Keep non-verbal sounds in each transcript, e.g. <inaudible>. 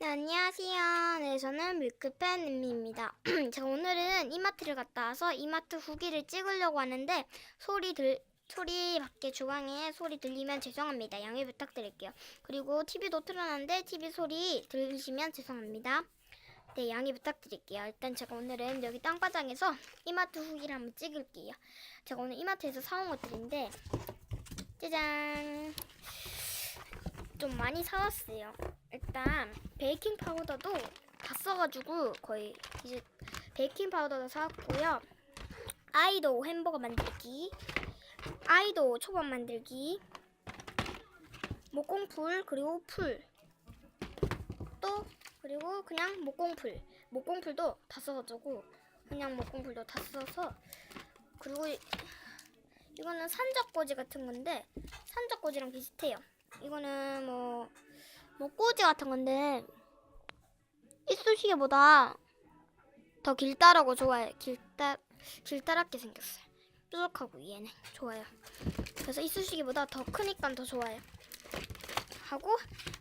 네, 안녕하세요. 네, 저는 밀크팬 엠미입니다. 제가 오늘은 이마트를 갔다 와서 이마트 후기를 찍으려고 하는데 소리 들 소리 밖에 주방에 소리 들리면 죄송합니다. 양해 부탁드릴게요. 그리고 TV도 틀어놨는데 TV 소리 들리시면 죄송합니다. 네, 양해 부탁드릴게요. 일단 제가 오늘은 여기 땅바닥에서 이마트 후기를 한번 찍을게요. 제가 오늘 이마트에서 사온 것들인데 짜잔 좀 많이 사왔어요. 일단 베이킹 파우더도 다 써가지고 거의 이제 베이킹 파우더도 사왔고요. 아이도 햄버거 만들기, 아이도 초밥 만들기, 목공풀 그리고 풀, 또 그리고 그냥 목공풀, 목공풀도 다 써가지고 그냥 목공풀도 다 써서 그리고 이- 이거는 산적꽂이 같은 건데 산적꽂이랑 비슷해요. 이거는 뭐, 뭐 꼬지 같은 건데 이쑤시개보다 더 길다라고 좋아해. 길다 길다랗게 생겼어요. 뾰족하고 얘는 좋아요. 그래서 이쑤시개보다 더 크니까 더 좋아요. 하고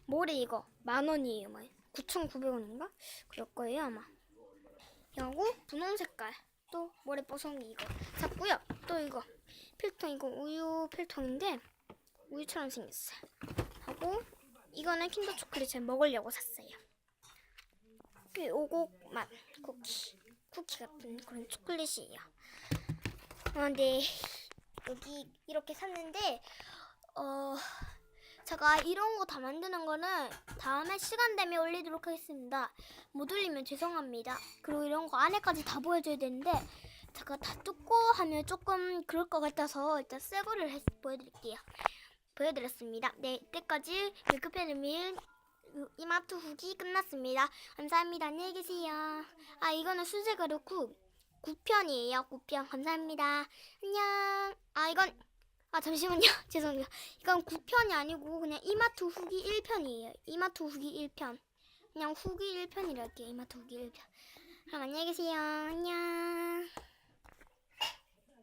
모래 이거 만 원이에요. 뭐 9,900원인가? 그럴 거예요 아마. 하고 분홍 색깔 또 모래 뽀송이 이거 샀고요. 또 이거 필통 이거 우유 필통인데 우유처럼 생겼어요. 하고 이거는 킨더 초콜릿 제가 먹으려고 샀어요. 이 오곡 맛 쿠키 쿠키 같은 그런 초콜릿이에요. 어, 네 여기 이렇게 샀는데 어 제가 이런 거 다 만드는 거는 다음에 시간 되면 올리도록 하겠습니다. 못 올리면 죄송합니다. 그리고 이런 거 안에까지 다 보여줘야 되는데 제가 다 뜯고 하면 조금 그럴 것 같아서 일단 새 거를 해- 보여드릴게요. 보여드렸습니다. 네, 이때까지 밀크펜을 밀 이마트 후기 끝났습니다. 감사합니다. 안녕히 계세요. 아, 이거는 수제 가루쿠 9편이에요. 9편. 감사합니다. 안녕. 아, 이건 아, 잠시만요. <laughs> 죄송해요. 이건 9편이 아니고 그냥 이마트 후기 1편이에요. 이마트 후기 1편. 그냥 후기 1편이랄게요. 이마트 후기 1편. 그럼 안녕히 계세요. 안녕.